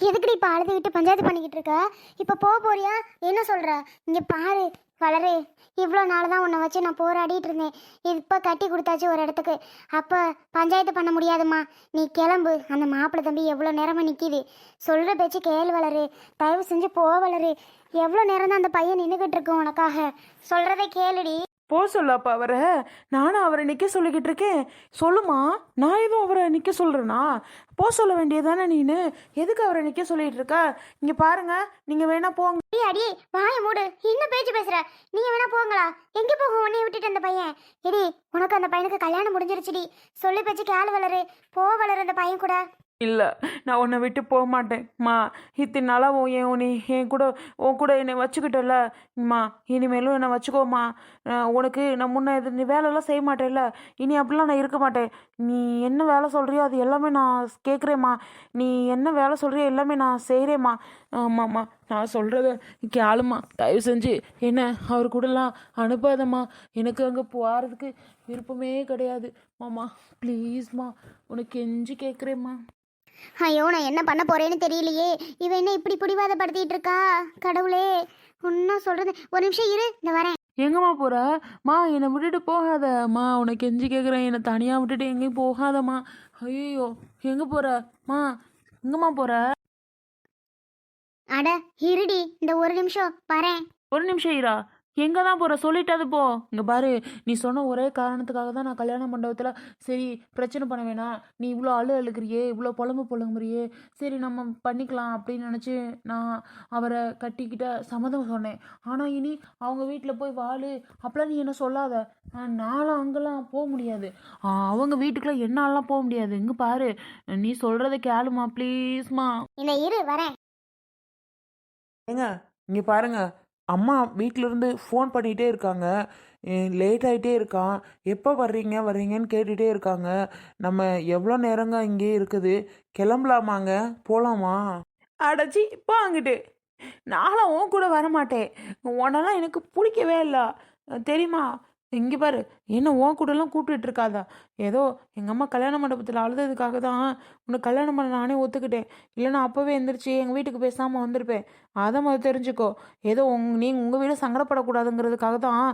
எதுக்குடி இப்போ அழுதுகிட்டு பஞ்சாயத்து பண்ணிக்கிட்டு இருக்க? இப்போ போக போறியா? என்ன சொல்கிற இங்கே பாரு வளரு. இவ்வளோ நாள் தான் உன்னை வச்சு நான் போராடிட்டு இருந்தேன். இப்போ கட்டி கொடுத்தாச்சு ஒரு இடத்துக்கு. அப்போ பஞ்சாயத்து பண்ண முடியாதும்மா. நீ கிளம்பு. அந்த மாப்பிள்ளை தம்பி எவ்வளோ நேரமாக நிற்கிது சொல்கிற பேச்சு கேள் வளரு. தயவு செஞ்சு போ வளரு. எவ்வளோ நேரம் தான் அந்த பையன் நின்றுக்கிட்டு இருக்கும் உனக்காக. சொல்கிறத கேளுடி. போ சொல்லாப்பா அவரை. நானும் அவரை நிற்க சொல்லிக்கிட்டு இருக்கேன். சொல்லுமா நான் எதுவும் அவரை நிற்க சொல்கிறேனா போ சொல்ல வேண்டியதானே நீனு? எதுக்கு அவரை நிற்க சொல்லிட்டு இருக்கா? இங்கே பாருங்க நீங்கள் வேணா போங்க. அடி அடி வாய மூடு. என்ன பேச்சு பேசுற? நீங்க வேணா போங்களா. எங்க போகும் உன்னை விட்டுட்டு அந்த பையன்? எடி உனக்கு அந்த பையனுக்கு கல்யாணம் முடிஞ்சிருச்சுடி. சொல்லி பேச்சு கேள் வளரு. போ வளரு அந்த பையன் கூட. இல்லை. நான் உன்னை விட்டு போக மாட்டேன். மா இத்தனை நாளாக உன் என் உன்னை என் கூட உன் கூட என்னை வச்சுக்கிட்டல மா இனிமேலும் என்னை வச்சுக்கோமா உனக்கு நான் முன்ன இது நீ வேலையெல்லாம் செய்ய மாட்டேல்ல. இனி அப்படிலாம் நான் இருக்க மாட்டேன். நீ என்ன வேலை சொல்கிறியோ அது எல்லாமே நான் கேட்குறேம்மா நீ என்ன வேலை சொல்கிறியோ எல்லாமே நான் செய்கிறேம்மா ஆமாம்மா நான் சொல்கிறத கேளுமா. தயவு செஞ்சு என்ன அவர் கூடலாம் அனுப்பாதம்மா. எனக்கு அங்கே போகிறதுக்கு விருப்பமே கிடையாது. மாமா ப்ளீஸ்மா உனக்கு எஞ்சி கேட்குறேம்மா ஐயோ நான் என்ன பண்ண போறேன்னு தெரியலையே. இவ என்ன இப்படி பிடிவாதப்படுத்திட்டு இருக்கா? கடவுளே ஒன்னும் சொல்றது ஒரு நிமிஷம் இரு இந்த வரேன். எங்கம்மா போற? மா என்னை விட்டுட்டு போகாதம்மா உனக்கு கெஞ்சி கேட்குறேன் என்னை தனியாக விட்டுட்டு எங்கேயும் போகாதம்மா. ஐயோ எங்கே போற? மா எங்கம்மா போற? அட இருடி இந்த ஒரு நிமிஷம் வரேன். ஒரு நிமிஷம் இரா எங்கே தான் போகிற சொல்லிட்டாது போ. இங்கே பாரு நீ சொன்ன ஒரே காரணத்துக்காக தான் நான் கல்யாண மண்டபத்தில் சரி பிரச்சனை பண்ண வேணாம். நீ இவ்வளோ அழு அழுகிறியே இவ்வளோ புலம்பு புலங்குறியே சரி நம்ம பண்ணிக்கலாம் அப்படின்னு நினச்சி நான் அவரை கட்டிக்கிட்ட சம்மதம் சொன்னேன். ஆனால் இனி அவங்க வீட்டில் போய் வாழு. அப்பெல்லாம் நீ என்ன சொல்லாத? ஆ, நான்லாம் அங்கெல்லாம் போக முடியாது. அவங்க வீட்டுக்குலாம் என்னாலலாம் போக முடியாது. இங்கே பாரு நீ சொல்கிறத கேளுமா ப்ளீஸ்மா இந்த இரு வரேன். ஏங்க இங்கே பாருங்க. அம்மா வீட்டிலேருந்து ஃபோன் பண்ணிகிட்டே இருக்காங்க. லேட் ஆகிட்டே இருக்கான். எப்போ வர்றீங்க வர்றீங்கன்னு கேட்டுகிட்டே இருக்காங்க. நம்ம எவ்வளோ நேரங்க இங்கே இருக்குது? கிளம்பலாமாங்க? போகலாமா அடச்சி இப்போ அங்கிட்டு. நானும் உன் கூட வரமாட்டேன். உன்னெல்லாம் எனக்கு பிடிக்கவே இல்லை. தெரியுமா? இங்கே பாரு என்ன உன் கூடலாம் கூப்பிட்டுட்டு இருக்காதா. ஏதோ எங்கள் அம்மா கல்யாண மண்டபத்தில் அழுததுக்காக தான் உன்னை கல்யாணம் பண்ண நானே ஒத்துக்கிட்டேன். இல்லைன்னா அப்போவே எந்திரிச்சு எங்கள் வீட்டுக்கு பேசாமல் வந்திருப்பேன். அதை முதல் தெரிஞ்சுக்கோ. ஏதோ உங் நீங்கள் உங்கள் வீடு சங்கடப்படக்கூடாதுங்கிறதுக்காக தான்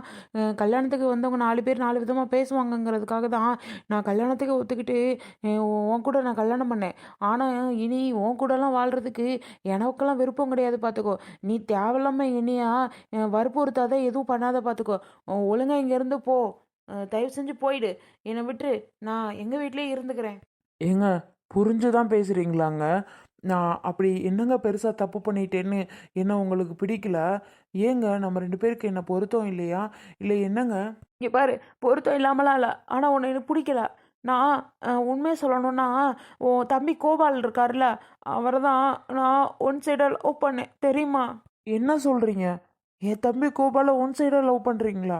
கல்யாணத்துக்கு வந்தவங்க நாலு பேர் நாலு விதமாக பேசுவாங்கங்கிறதுக்காக தான் நான் கல்யாணத்துக்கு ஒத்துக்கிட்டு உன் கூட நான் கல்யாணம் பண்ணேன். ஆனால் இனி உன் கூடலாம் வாழ்கிறதுக்கு எனக்கெல்லாம் விருப்பம் கிடையாது பார்த்துக்கோ நீ தேவையில்லாமல் இனியா வற்புறுத்தாத எதுவும் பண்ணாத பார்த்துக்கோ ஒழுங்காக ஒழுங்கா இங்கேருந்து போ. தயவு செஞ்சு போயிடு. என்னை விட்டு நான் எங்கள் வீட்லேயே இருந்துக்கிறேன். ஏங்க புரிஞ்சு தான் பேசுகிறீங்களாங்க நான் அப்படி என்னங்க பெருசாக தப்பு பண்ணிட்டேன்னு என்ன உங்களுக்கு பிடிக்கல? ஏங்க நம்ம ரெண்டு பேருக்கு என்ன பொருத்தம் இல்லையா? இல்லை என்னங்க? இங்கே பாரு பொருத்தம் இல்லாமலாம் இல்லை. ஆனால் உன்னை எனக்கு பிடிக்கல. நான் உண்மையை சொல்லணும்னா உன் தம்பி கோபால் இருக்கார்ல அவரை தான் நான் ஒன் சைடாக லவ் பண்ணேன். தெரியுமா? என்ன சொல்கிறீங்க என் தம்பி கோபாலை ஒன் சைடாக லவ் பண்ணுறீங்களா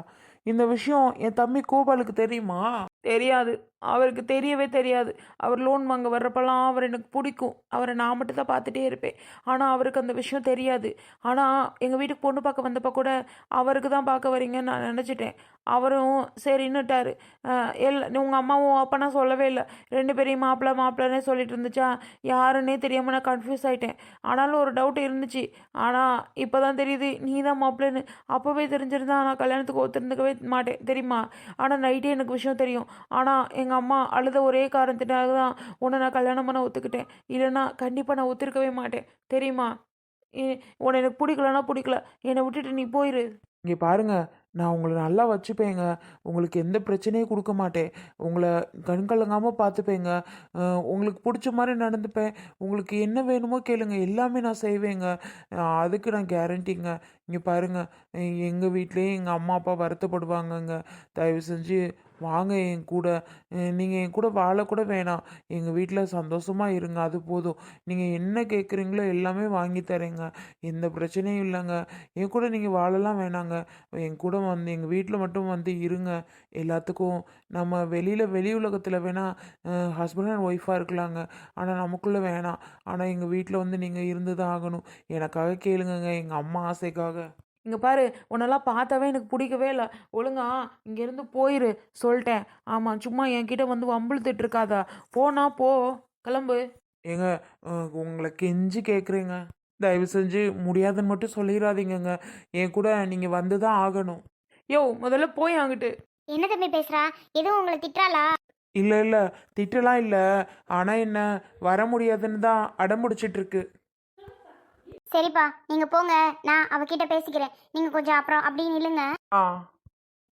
இந்த விஷயம் என் தம்பி கோபாலுக்கு தெரியுமா? தெரியாது. அவருக்கு தெரியவே தெரியாது. அவர் லோன் வாங்க வர்றப்பெல்லாம் அவர் எனக்கு பிடிக்கும். அவரை நான் மட்டும் தான் பார்த்துட்டே இருப்பேன். ஆனால் அவருக்கு அந்த விஷயம் தெரியாது. ஆனால் எங்கள் வீட்டுக்கு பொண்ணு பார்க்க வந்தப்போ கூட அவருக்கு தான் பார்க்க வரீங்கன்னு நான் நினச்சிட்டேன். அவரும் சரின்னுட்டாரு அஹ் எல்லா உங்கள் அம்மாவும் அப்பனா சொல்லவே இல்லை. ரெண்டு பேரையும் மாப்பிள்ளை மாப்பிள்ளனே சொல்லிட்டு இருந்துச்சா? யாருன்னே தெரியாமல் நான் கன்ஃபியூஸ் ஆகிட்டேன் ஆனாலும் ஒரு டவுட் இருந்துச்சு. ஆனால் இப்போ தான் தெரியுது. நீ தான் மாப்பிள்ளைன்னு. அப்போவே தெரிஞ்சிருந்தா நான் கல்யாணத்துக்கு ஒத்துருந்துக்கவே மாட்டேன். தெரியுமா? ஆனால் நைட்டே எனக்கு விஷயம் தெரியும். ஆனால் எங்கள் அம்மா அழுத ஒரே காரணத்தினால தான் உன்னை நான் கல்யாணம் பண்ண ஒத்துக்கிட்டேன். இல்லைன்னா கண்டிப்பாக நான் ஒத்துருக்கவே மாட்டேன். தெரியுமா? உன்னை எனக்கு பிடிக்கலன்னா பிடிக்கல. என்னை விட்டுட்டு நீ போயிரு. இங்கே பாருங்க நான் உங்களை நல்லா வச்சுப்பேங்க. உங்களுக்கு எந்த பிரச்சனையும் கொடுக்க மாட்டேன். உங்களை கண்கலங்காமல் பார்த்துப்பேங்க. உங்களுக்கு பிடிச்ச மாதிரி நடந்துப்பேன். உங்களுக்கு என்ன வேணுமோ கேளுங்க. எல்லாமே நான் செய்வேங்க. அதுக்கு நான் கேரண்டிங்க. இங்கே பாருங்க எங்கள் வீட்லேயும் எங்கள் அம்மா அப்பா வருத்தப்படுவாங்கங்க. தயவு செஞ்சு வாங்க என் கூட நீங்கள் என் கூட வாழக்கூட வேணாம். எங்கள் வீட்டில் சந்தோஷமாக இருங்க அது போதும். நீங்கள் என்ன கேட்குறீங்களோ எல்லாமே வாங்கி தரேங்க. எந்த பிரச்சனையும் இல்லைங்க. என் கூட நீங்கள் வாழலாம் வேணாங்க. என் கூட வந்து எங்கள் வீட்டில் மட்டும் வந்து இருங்க. எல்லாத்துக்கும் நம்ம வெளியில் வெளி உலகத்தில் வேணால் ஹஸ்பண்ட் அண்ட் ஒய்ஃபாக இருக்கலாங்க. ஆனால் நமக்குள்ளே வேணாம். ஆனால் எங்கள் வீட்டில் வந்து நீங்கள் இருந்து தான் ஆகணும். எனக்காக கேளுங்கங்க எங்கள் அம்மா ஆசைக்காக. இங்கே பாரு உன்னெல்லாம் பார்த்தாவே எனக்கு பிடிக்கவே இல்லை. ஒழுங்கா இங்கேருந்து போயிரு சொல்லிட்டேன். ஆமாம் சும்மா என்கிட்ட வந்து வம்பிழுத்துட்டு இருக்காதா போனா போ கிளம்பு. ஏங்க உங்களை கெஞ்சி கேட்குறேங்க தயவு செஞ்சு முடியாதுன்னு மட்டும் சொல்லிடாதீங்கங்க என் கூட நீங்கள் வந்து தான் ஆகணும். யோ முதல்ல போய் அங்கிட்டு. என்ன தம்பி பேசுறா? எதுவும் உங்களை திட்டுறாளா? இல்லை இல்லை திட்டலாம் இல்லை. ஆனால் என்ன வர முடியாதுன்னு தான் அடம்பிடிச்சிட்டு இருக்கு சரிப்பா நீங்க போங்க நான் அவகிட்ட பேசிக்கிறேன். நீங்க கொஞ்சம் அப்புறம் அப்படியே நில்லுங்க. ஆ.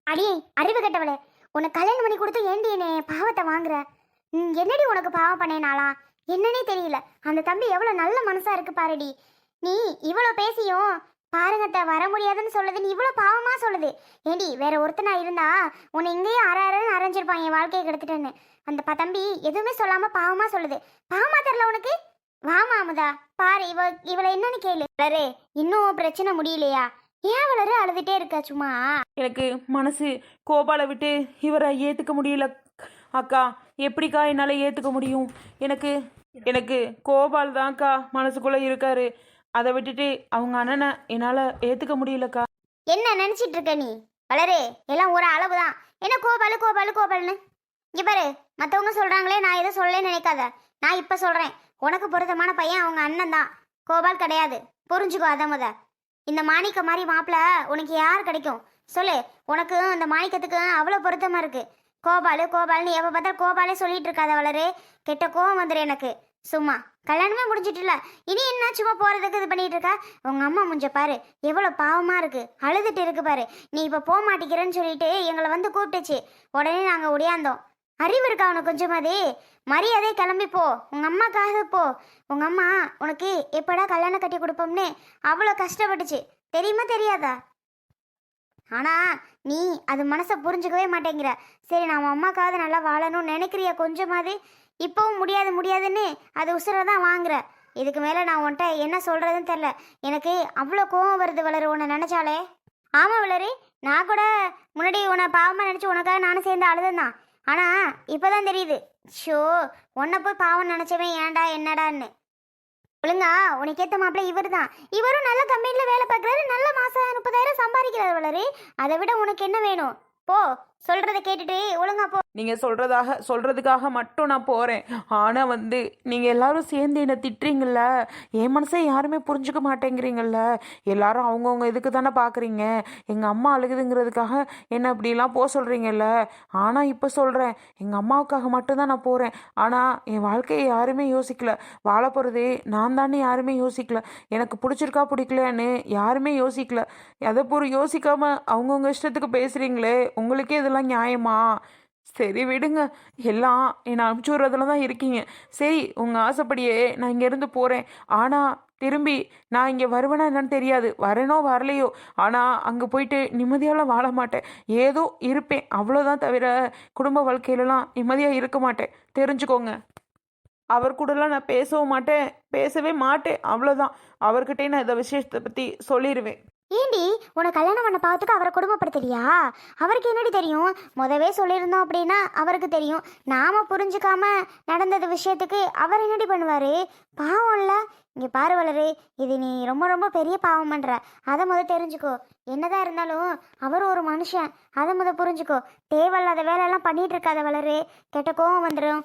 அடியே அறிவு கெட்டவளே உனக்கு கல்யாணம் பண்ணி கொடுத்து ஏண்டி என்னை பாவத்தை வாங்குற? ம், என்னடி உனக்கு பாவம் பண்ணேனாளா? என்னன்னே தெரியல. அந்த தம்பி எவ்வளவு நல்ல மனசா இருக்கு பாருடி. நீ இவ்வளவு பேசியும் பாருங்க அத்தை, வர முடியாதுன்னு சொல்லுது நீ இவ்வளவு பாவமா சொல்லுது. ஏண்டி வேற ஒருத்தனா இருந்தா உன்னை இங்கேயே அற அறன்னு அரைஞ்சிருப்பான் என் வாழ்க்கையை கெடுத்துட்டேன்னு. அந்த ப- தம்பி எதுவுமே சொல்லாம பாவமா சொல்லுது. பாவமா தெரியல உனக்கு? வாமா அமுதா பாரு இவ இவளை என்னன்னு கேளு. வளரு இன்னும் பிரச்சனை முடியலையா? ஏன் வளரு அழுதுட்டே இருக்க சும்மா? எனக்கு மனசு கோபாலை விட்டு இவரை ஏற்றுக்க முடியல. அக்கா எப்படிக்கா என்னால் ஏற்றுக்க முடியும்? எனக்கு எனக்கு கோபால் தான்க்கா மனசுக்குள்ளே இருக்காரு. அதை விட்டுட்டு அவங்க அண்ணனை என்னால் ஏற்றுக்க முடியலக்கா. என்ன நினைச்சிட்டு இருக்க நீ? வளரு எல்லாம் ஒரு அளவு தான் என்ன கோபாலு கோபாலு கோபால்னு இங்க பாரு மத்தவங்க சொல்றாங்களே நான் எதுவும் சொல்ல நினைக்காத. நான் இப்ப சொல்றேன். உனக்கு பொருத்தமான பையன் அவங்க அண்ணன் தான். கோபால் கிடையாது. புரிஞ்சுக்கோ அத முத. இந்த மாணிக்க மாதிரி மாப்பிள உனக்கு யார் கிடைக்கும்? சொல்லு. உனக்கு இந்த மாணிக்கத்துக்கு அவ்வளோ பொருத்தமாக இருக்கு. கோபாலு கோபால்னு எப்போ பார்த்தா கோபாலே சொல்லிட்டு இருக்காத வளரு. கெட்ட கோவம் வந்துரு எனக்கு. சும்மா. கல்யாணமே முடிஞ்சிட்டுல இனி என்ன சும்மா போறதுக்கு இது பண்ணிட்டு இருக்கா? உங்க அம்மா முஞ்ச பாரு. எவ்வளவு பாவமா இருக்கு. அழுதுட்டு இருக்கு பாரு. நீ இப்ப போக மாட்டேங்கிறேன்னு சொல்லிட்டு எங்களை வந்து கூப்பிட்டுச்சு. உடனே நாங்க ஒடியாந்தோம். அறிவு இருக்கா உனக்கு கொஞ்சமாதே மரியாதை கிளம்பி போ. உங்க அம்மாக்காக போ. உங்கள் அம்மா உனக்கு எப்படா கல்யாணம் கட்டி கொடுப்போம்னு அவ்வளோ கஷ்டப்பட்டுச்சு. தெரியுமா தெரியாதா? ஆனால் நீ அது மனசை புரிஞ்சுக்கவே மாட்டேங்கிற. சரி நான் அம்மாக்காவது நல்லா வாழணும்னு நினைக்கிறியா கொஞ்சமாவது? இப்போவும் முடியாது முடியாதுன்னு அது உசுரை தான் வாங்குற. இதுக்கு மேலே நான் உன்கிட்ட என்ன சொல்கிறதுன்னு தெரில எனக்கு அவ்வளோ கோவம் வருது வளரு உன்னை நினச்சாலே. ஆமாம் வளரு நான் கூட முன்னாடி உன்னை பாவமாக நினச்சி உனக்காக நானும் சேர்ந்து அழுதுந்தான் ஆனால் இப்போ தான் தெரியுது. ஷோ உன்னை போய் பாவம் நினச்சவன் ஏன்டா என்னடான்னு. ஒழுங்கா உனக்கு ஏற்ற மாப்பிள்ள இவர் தான் இவரும் நல்ல கம்பெனியில் வேலை பார்க்குறாரு நல்ல மாதம் முப்பதாயிரம் சம்பாதிக்கிறார் வளரு. அதை விட உனக்கு என்ன வேணும்? போ சொல்கிறத கேட்டுட்டு ஒழுங்கா போ. நீங்கள் சொல்கிறதாக சொல்கிறதுக்காக மட்டும் நான் போகிறேன் ஆனால் வந்து நீங்கள் எல்லாரும் சேர்ந்து என்னை திட்டுறீங்கள என் மனசை யாருமே புரிஞ்சுக்க மாட்டேங்கிறீங்கள எல்லாரும் அவங்கவுங்க இதுக்கு தானே பார்க்குறீங்க எங்கள் அம்மா அழுகுதுங்கிறதுக்காக என்ன இப்படிலாம் போக சொல்கிறீங்கல்ல ஆனால் இப்போ சொல்கிறேன் எங்கள் அம்மாவுக்காக மட்டும்தான் நான் போகிறேன் ஆனால் என் வாழ்க்கையை யாருமே யோசிக்கல. வாழ போகிறதே நான் தானே யாருமே யோசிக்கல. எனக்கு பிடிச்சிருக்கா பிடிக்கலையான்னு யாருமே யோசிக்கல. அதை பொறு யோசிக்காமல் அவங்கவுங்க இஷ்டத்துக்கு பேசுகிறீங்களே உங்களுக்கே இதெல்லாம் நியாயமா? சரி விடுங்க. எல்லாம் என்னை அனுப்பிச்சி விட்றதுல தான் இருக்கீங்க. சரி உங்கள் ஆசைப்படியே நான் இங்கேருந்து போகிறேன் ஆனால் திரும்பி நான் இங்கே வருவேனா என்னன்னு தெரியாது. வரேனோ வரலையோ. ஆனால் அங்கே போயிட்டு நிம்மதியால் வாழ மாட்டேன். ஏதோ இருப்பேன். அவ்வளோதான் தவிர குடும்ப வாழ்க்கையிலலாம் நிம்மதியாக இருக்க மாட்டேன். தெரிஞ்சுக்கோங்க. அவர் கூடலாம் நான் பேசவும் மாட்டேன். பேசவே மாட்டேன். அவ்வளோதான் அவர்கிட்டே நான் இந்த விஷயத்தை பற்றி சொல்லிடுவேன் ஏண்டி உன கல்யாணம் பண்ண பார்த்துக்கு அவரை குடும்பப்படுத்துறியா அவருக்கு என்னடி தெரியும்? முதவே சொல்லியிருந்தோம் அப்படின்னா அவருக்கு தெரியும். நாம புரிஞ்சுக்காம நடந்தது விஷயத்துக்கு அவர் என்னடி பண்ணுவாரு? பாவம் இல்லை. இங்கே பாரு வளரு இது நீ ரொம்ப ரொம்ப பெரிய பாவம் பண்ற. அதை முத தெரிஞ்சுக்கோ. என்னதான் இருந்தாலும் அவர் ஒரு மனுஷன். அதை முத புரிஞ்சுக்கோ. தேவையில்லாத வேலையெல்லாம் பண்ணிட்டு இருக்காத வளரு. கெட்ட கோவம் வந்துடும்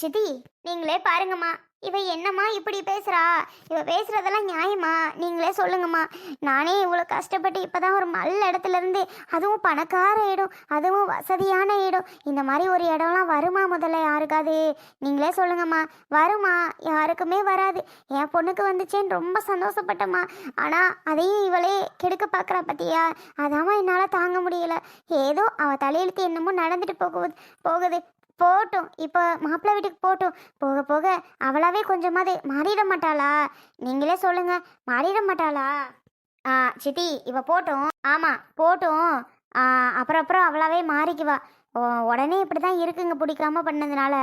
சித்தி நீங்களே பாருங்கம்மா. இவ என்னம்மா இப்படி பேசுறா? இவ பேசுறதெல்லாம் நியாயமா? நீங்களே சொல்லுங்கம்மா. நானே இவ்வளோ கஷ்டப்பட்டு இப்போதான் ஒரு நல்ல இடத்துல இருந்து அதுவும் பணக்கார இடம் அதுவும் வசதியான இடம். இந்த மாதிரி ஒரு இடம்லாம் வருமா முதல்ல யாருக்காது நீங்களே சொல்லுங்கம்மா. வருமா? யாருக்குமே வராது. என் பொண்ணுக்கு வந்துச்சேன்னு ரொம்ப சந்தோஷப்பட்டம்மா. ஆனால் அதையும் இவளே கெடுக்க பார்க்குறா பத்தியா? அதாம்மா என்னால் தாங்க முடியல. ஏதோ அவள் தலையெழுத்து என்னமோ நடந்துட்டு போகுது போகுது. போட்டும். இப்போ மாப்பிள்ளை வீட்டுக்கு போட்டும். போக போக அவளாவே கொஞ்சமாவது மாறிட மாட்டாளா? நீங்களே சொல்லுங்க. மாறிட மாட்டாளா? ஆ சித்தி இவ போட்டும். ஆமா போட்டோம். அப்புறம் அப்புறம் அவளாவே மாறிக்குவா உடனே இப்படி தான் இருக்குங்க பிடிக்காம பண்ணதுனால.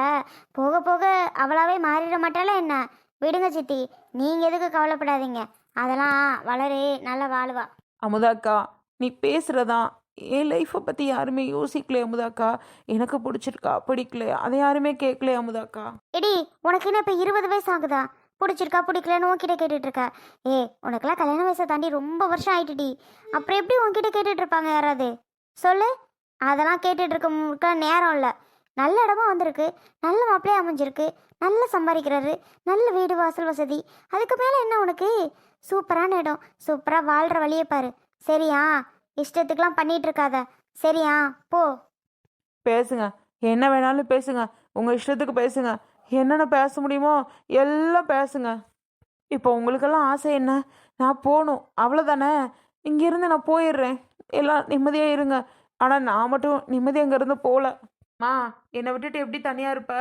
போக போக அவளாவே மாறிட மாட்டாளா என்ன? விடுங்க சித்தி நீங்க எதுக்கு கவலைப்படாதீங்க. அதெல்லாம் வளரு நல்லா வாழுவா. அமுதாக்கா நீ பேசுகிறதா என் லைஃப்பை பற்றி யாருமே யோசிக்கல அமுதாக்கா. எனக்கு பிடிச்சிருக்கா பிடிக்கல அதை யாருமே கேட்கல அமுதாக்கா. எடி உனக்கு என்ன இப்போ இருபது வயசு ஆகுதா? பிடிச்சிருக்கா பிடிக்கலன்னு உன்கிட்ட கேட்டுட்டு இருக்க ஏ உனக்கெல்லாம் கல்யாண வயசை தாண்டி ரொம்ப வருஷம் ஆயிட்டுடி. அப்புறம் எப்படி உன்கிட்ட கேட்டுட்டு இருப்பாங்க யாராவது? சொல்லு. அதெல்லாம் கேட்டுட்டு இருக்க நேரம் இல்லை. நல்ல இடமா வந்திருக்கு. நல்ல மாப்பிள்ளையே அமைஞ்சிருக்கு. நல்லா சம்பாதிக்கிறாரு. நல்ல வீடு வாசல் வசதி. அதுக்கு மேலே என்ன உனக்கு? சூப்பரான இடம். சூப்பராக வாழ்கிற வழியை பாரு. சரியா? இஷ்டத்துக்கெல்லாம் பண்ணிட்டு இருக்காத சரியா? போ. பேசுங்க. என்ன வேணாலும் பேசுங்க. உங்கள் இஷ்டத்துக்கு பேசுங்க. என்னென்ன பேச முடியுமோ எல்லாம் பேசுங்க. இப்போ உங்களுக்கெல்லாம் ஆசை என்ன? நான் போகணும். அவ்வளோதானே இங்கேருந்து நான் போயிடுறேன். எல்லாம் நிம்மதியாக இருங்க. ஆனால் நான் மட்டும் நிம்மதி அங்கேருந்து போகலம்மா என்னை விட்டுட்டு எப்படி தனியாக இருப்ப?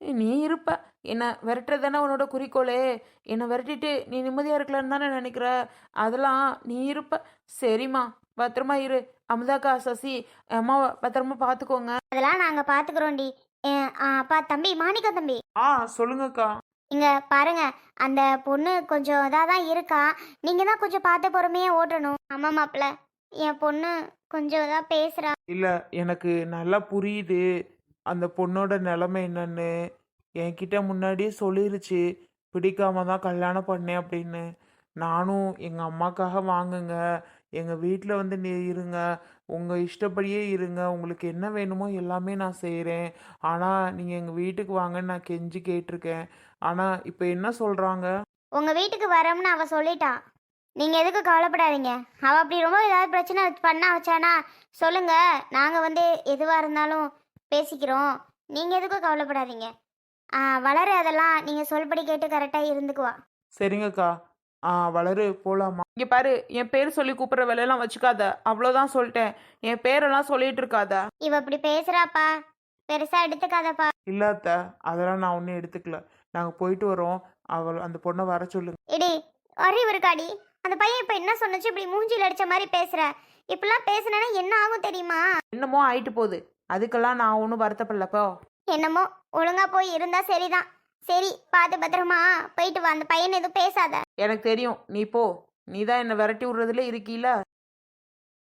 நீ இருப்ப. என்னை விரட்டுறது தானே உன்னோட குறிக்கோளே. என்னை விரட்டிட்டு நீ நிம்மதியாக இருக்கலான்னு தானே நினைக்கிற? அதெல்லாம் நீ இருப்ப. சரிம்மா. பத்திரமா இரு. அமுதாக்கா சசி அம்மாவை பத்திரமா பார்த்துக்கோங்க அதெல்லாம் நாங்கள் பார்த்துக்குறோண்டி அப்பா தம்பி மாணிக்க தம்பி. ஆ சொல்லுங்கக்கா. இங்க பாருங்க அந்த பொண்ணு கொஞ்சம் இதாக தான் இருக்கா. நீங்க தான் கொஞ்சம் பார்த்து பொறுமையா ஓட்டணும். ஆமா மாப்பிள்ள. என் பொண்ணு கொஞ்சம் இதாக பேசுறா. இல்லை எனக்கு நல்லா புரியுது. அந்த பொண்ணோட நிலைமை என்னன்னு. என்கிட்ட முன்னாடியே சொல்லிருச்சு. பிடிக்காம தான் கல்யாணம் பண்ணேன் அப்படின்னு. நானும் எங்கள் அம்மாக்காக வாங்குங்க. எங்கள் வீட்டில் வந்து நீ இருங்க உங்கள் இஷ்டப்படியே இருங்க உங்களுக்கு என்ன வேணுமோ எல்லாமே நான் செய்கிறேன் ஆனால் நீங்கள் எங்கள் வீட்டுக்கு வாங்கன்னு நான் கெஞ்சி கேட்டிருக்கேன். ஆனால் இப்போ என்ன சொல்கிறாங்க உங்க வீட்டுக்கு வரோம்னு அவ சொல்லிட்டா. நீங்க எதுக்கு கவலைப்படாதீங்க. அவ அப்படி ரொம்ப ஏதாவது பிரச்சனை பண்ண வச்சானா சொல்லுங்க. நாங்க வந்து எதுவா இருந்தாலும் பேசிக்கிறோம். நீங்க எதுக்கும் கவலைப்படாதீங்க. ஆ, வளர அதெல்லாம் நீங்க சொல்படி கேட்டு கரெக்டா இருந்துக்குவா. சரிங்கக்கா. ஆ வளரு போகலாமா இங்கே பாரு என் பேர் சொல்லி கூப்பிட்ற வேலையெல்லாம் வச்சுக்காத. அவ்வளோதான் சொல்லிட்டேன். என் பேரெல்லாம் சொல்லிட்டு இருக்காத. இவ இப்படி பேசுறாப்பா. பெருசா எடுத்துக்காதப்பா. இல்லாத்த அதெல்லாம் நான் ஒன்றும் எடுத்துக்கல. நாங்கள் போயிட்டு வரோம். அவள் அந்த பொண்ணை வர சொல்லுங்க இடி அறிவு இருக்காடி அந்த பையன் இப்ப என்ன சொன்னச்சு? இப்படி மூஞ்சில அடிச்ச மாதிரி பேசுற. இப்படிலாம் பேசுனா என்ன ஆகும் தெரியுமா? என்னமோ ஆயிட்டு போகுது. அதுக்கெல்லாம் நான் ஒன்றும் வருத்தப்படலப்போ என்னமோ ஒழுங்கா போய் இருந்தா சரிதான். சரி பார்த்து பத்திரமா. போயிட்டு வா. அந்த பையன் எதுவும் பேசாத. எனக்கு தெரியும். நீ போ. நீ தான் என்னை விரட்டி விடுறதுல இருக்கீல?